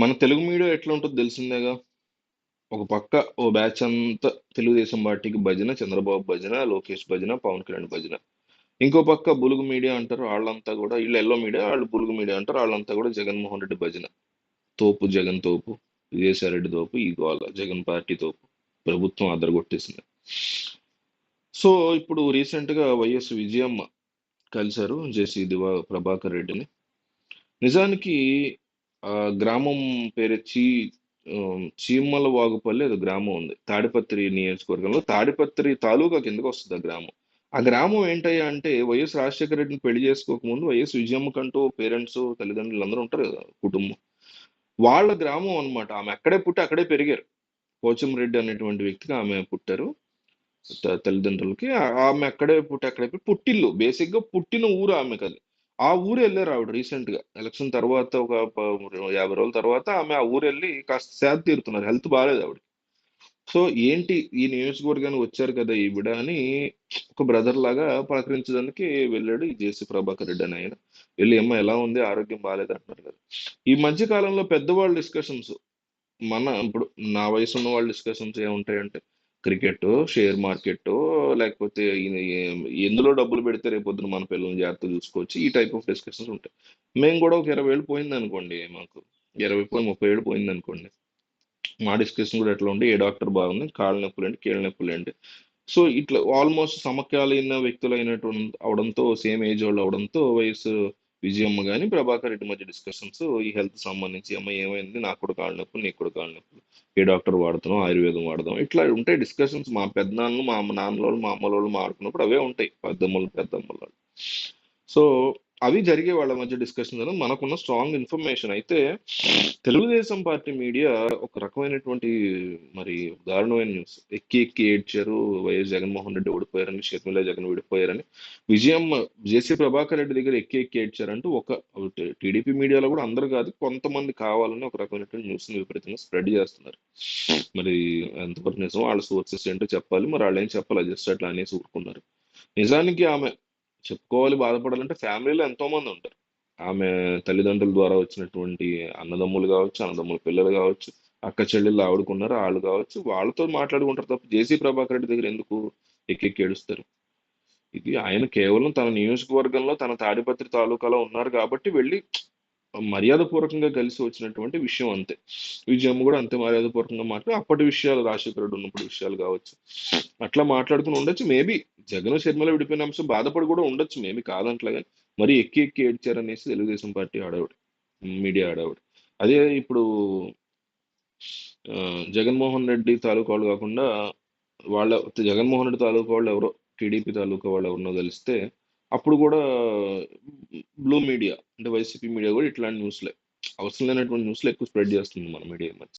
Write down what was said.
మన తెలుగు మీడియా ఎట్లా ఉంటుందో తెలిసిందేగా? ఒక పక్క ఓ బ్యాచ్ అంతా తెలుగుదేశం పార్టీకి భజన చంద్రబాబు భజన లోకేష్ భజన పవన్ కళ్యాణ్ భజన. ఇంకో పక్క బులుగు మీడియా అంటారు వాళ్ళంతా కూడా వీళ్ళు ఎల్లో మీడియా వాళ్ళు బులుగు మీడియా అంటారు వాళ్ళంతా కూడా జగన్మోహన్ రెడ్డి భజన. తోపు జగన్ తోపు విజయసాయిరెడ్డి తోపు ఈ గోల జగన్ పార్టీ తోపు ప్రభుత్వం అదరగొట్టేసింది. సో ఇప్పుడు రీసెంట్గా వైఎస్ విజయమ్మ కలిశారు జేసీ దివా ప్రభాకర్ రెడ్డిని. నిజానికి ఆ గ్రామం పేరొచ్చి చీ చీమల వాగుపల్లి ఏదో గ్రామం ఉంది. తాడిపత్రి నియోజకవర్గంలో తాడిపత్రి తాలూకా కిందకు వస్తుంది ఆ గ్రామం. ఆ గ్రామం ఏంటయ్యా అంటే వైఎస్ రాజశేఖర రెడ్డిని పెళ్ళి చేసుకోకముందు వైఎస్ విజయమ్మకంటూ పేరెంట్స్ తల్లిదండ్రులు అందరూ ఉంటారు కదా కుటుంబం. వాళ్ళ గ్రామం అన్నమాట. ఆమె అక్కడే పుట్టి అక్కడే పెరిగారు. పోచంరెడ్డి అనేటువంటి వ్యక్తికి ఆమె పుట్టారు. త- తల్లిదండ్రులకి. ఆమె అక్కడే పుట్టి అక్కడే పుట్టిల్లు. బేసిక్గా పుట్టిన ఊరు ఆమెకు అది ఆ ఊరు వెళ్ళారు ఆవిడ రీసెంట్గా ఎలక్షన్ తర్వాత ఒక ప- యాభై రోజుల తర్వాత ఆమె ఆ ఊరు వెళ్ళి కాస్త సేద తీరుతున్నారు. హెల్త్ బాగాలేదు ఆవిడ సో ఏంటి ఈ నియోజకవర్గానికి వచ్చారు కదా ఈవిడ అని ఒక బ్రదర్ లాగా పలకరించడానికి వెళ్ళాడు ఈ జేసీ ప్రభాకర్ రెడ్డి అని ఆయన. వెళ్ళి అమ్మ ఎలా ఉంది? ఆరోగ్యం బాగాలేదు అంటున్నారు కదా. ఈ మధ్య కాలంలో పెద్దవాళ్ళ డిస్కషన్స్ మన ఇప్పుడు నా వయసు ఉన్న వాళ్ళ డిస్కషన్స్ ఏముంటాయంటే క్రికెట్ షేర్ మార్కెట్ లేకపోతే ఎందులో డబ్బులు పెడితే రేపు పొద్దున మన పిల్లల్ని జాగ్రత్త చూసుకోవచ్చు ఈ టైప్ ఆఫ్ డిస్కషన్స్ ఉంటాయి. మేము కూడా ఒక ఇరవై ఏళ్ళు పోయింది అనుకోండి మాకు. ఇరవై పోయి ముప్పై ఏళ్ళు పోయింది అనుకోండి మా డిస్కషన్ కూడా ఎట్లా ఉండి ఏ డాక్టర్ బాగుంది కాళ్ళ నొప్పులు ఏంటి కీళ్ళ నొప్పులు ఏంటి. సో ఇట్లా ఆల్మోస్ట్ సమకాలీన వ్యక్తులు అయినటువంటి అవడంతో సేమ్ ఏజ్ వాళ్ళు అవడంతో వయసు విజయమ్మ కానీ ప్రభాకర్ రెడ్డి మధ్య డిస్కషన్స్ ఈ హెల్త్ సంబంధించి అమ్మ ఏమైంది? నాకు కూడా కాళ్ళ నొప్పులు నీకు కూడా కాళ్ళ నొప్పులు. ఏ డాక్టర్ వాడుతున్నాం ఆయుర్వేదం వాడదాం ఇట్లా ఉంటాయి డిస్కషన్స్ మా పెద్దనాన్నలు మా అమ్మ నాన్నల వాళ్ళు మా అమ్మల అవే ఉంటాయి. పెద్దమ్మలు పెద్దమ్మలు వాళ్ళు. సో అవి జరిగే వాళ్ళ మధ్య డిస్కషన్ అనేది మనకున్న స్ట్రాంగ్ ఇన్ఫర్మేషన్ అయితే తెలుగుదేశం పార్టీ మీడియా ఒక రకమైనటువంటి మరి దారుణమైన న్యూస్ ఎక్కి ఎక్కి ఏడ్చారు వైఎస్ జగన్మోహన్ రెడ్డి ఓడిపోయారని షర్మిల జగన్ విడిపోయారని విజయం జేసీ ప్రభాకర్ రెడ్డి దగ్గర ఎక్కి ఎక్కి ఏడ్చారంటూ ఒక టీడీపీ మీడియాలో కూడా అందరు కాదు కొంతమంది కావాలని ఒక రకమైనటువంటి న్యూస్ని విపరీతంగా స్ప్రెడ్ చేస్తున్నారు. మరి ఎంతవరకు నిజం వాళ్ళ సోర్సెస్ ఏంటో చెప్పాలి మరి వాళ్ళు ఏం చెప్పాలి జస్ట్ అట్లా అనేసి ఊరుకున్నారు. నిజానికి ఆమె చెప్పుకోవాలి బాధపడాలంటే ఫ్యామిలీలో ఎంతో మంది ఉంటారు. ఆమె తల్లిదండ్రుల ద్వారా వచ్చినటువంటి అన్నదమ్ములు కావచ్చు అన్నదమ్ముల పిల్లలు కావచ్చు అక్క చెల్లెళ్ళు ఆవిడకున్నారు వాళ్ళు కావచ్చు వాళ్ళతో మాట్లాడుకుంటారు తప్ప జేసీ ప్రభాకర్ రెడ్డి దగ్గర ఎందుకు ఎక్కెక్కి ఏడుస్తారు? ఇది ఆయన కేవలం తన నియోజకవర్గంలో తన తాడిపత్రి తాలూకాలో ఉన్నారు కాబట్టి వెళ్ళి మర్యాదపూర్వకంగా కలిసి వచ్చినటువంటి విషయం అంతే. విజయమ్మ కూడా అంతే మర్యాదపూర్వకంగా మాట్లాడి అప్పటి విషయాలు రాజశేఖరుడు ఉన్నప్పుడు విషయాలు కావచ్చు. అట్లా మాట్లాడుకుని ఉండొచ్చు. మేబీ జగన్ శర్మల విడిపోయిన అంశం బాధపడి కూడా ఉండొచ్చు. మేబీ కాదంట్లా కానీ మరి ఎక్కి ఎక్కి ఏడ్చారనేసి తెలుగుదేశం పార్టీ ఆడవిడ మీడియా ఆడవిడ. అదే ఇప్పుడు జగన్మోహన్ రెడ్డి తాలూకా వాళ్ళు కాకుండా వాళ్ళ జగన్మోహన్ రెడ్డి తాలూకా వాళ్ళు ఎవరో టీడీపీ తాలూకా వాళ్ళు ఎవరినో కలిస్తే అప్పుడు కూడా బ్లూ మీడియా అంటే వైసీపీ మీడియా కూడా ఇట్లాంటి న్యూస్లే అవసరం లేనటువంటి న్యూస్లు ఎక్కువ స్ప్రెడ్ చేస్తుంది మన మీడియా మధ్య.